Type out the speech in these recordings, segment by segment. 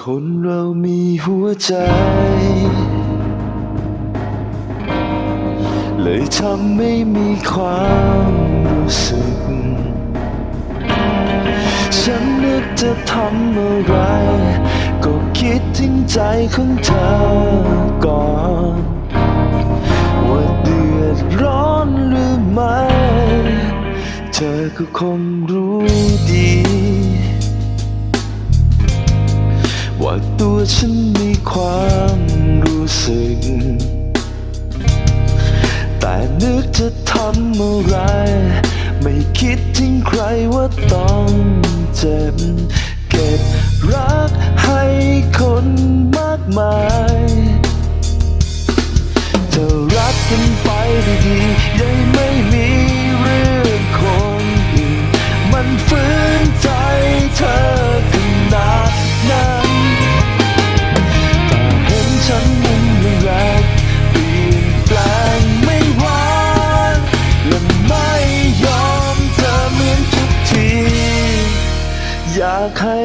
คนเรามีหัวใจ เลยทำไม่มีความรู้สึก ฉันนึกจะทำอะไร ก็คิดถึงใจของเธอก่อน ว่าเดือดร้อนหรือไม่ เธอก็คงรู้ ฉันมีความรู้สึก แต่นึกจะทำอะไร ไม่คิดทิ้งใครว่าต้องเจ็บ เก็บรักให้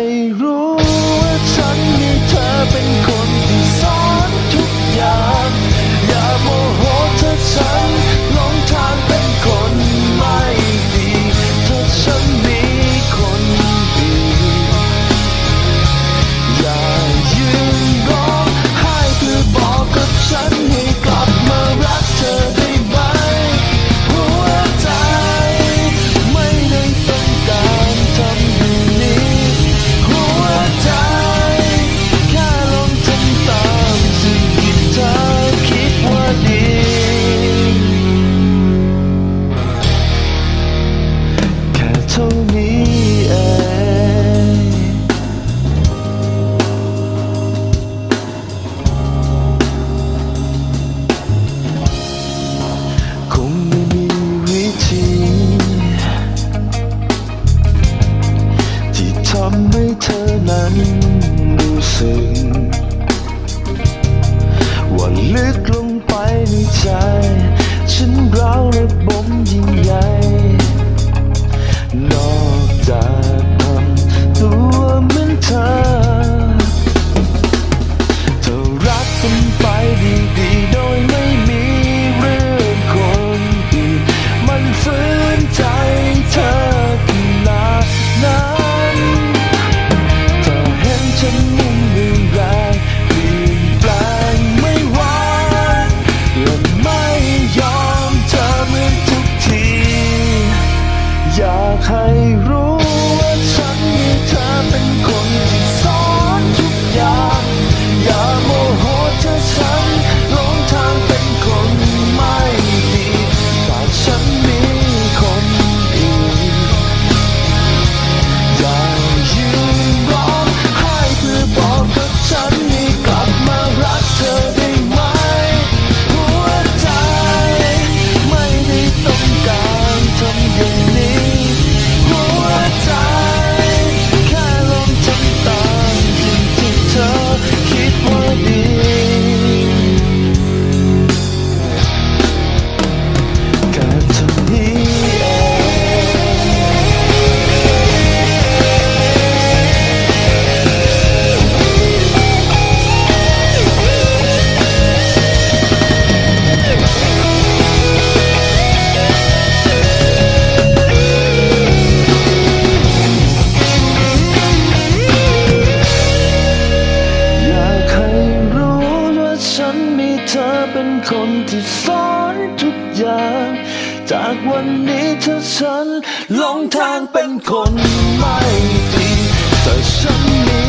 ไม่รู้ว่าฉันมีเธอเป็นคนที่สอนทุกอย่าง อย่าโมโหเธอฉัน ไม่รู้ว่าฉันมีเธอเป็นคนากวันนี้ถ้าฉันหลงทางเป็นคนไม่ดีแต่ฉันมี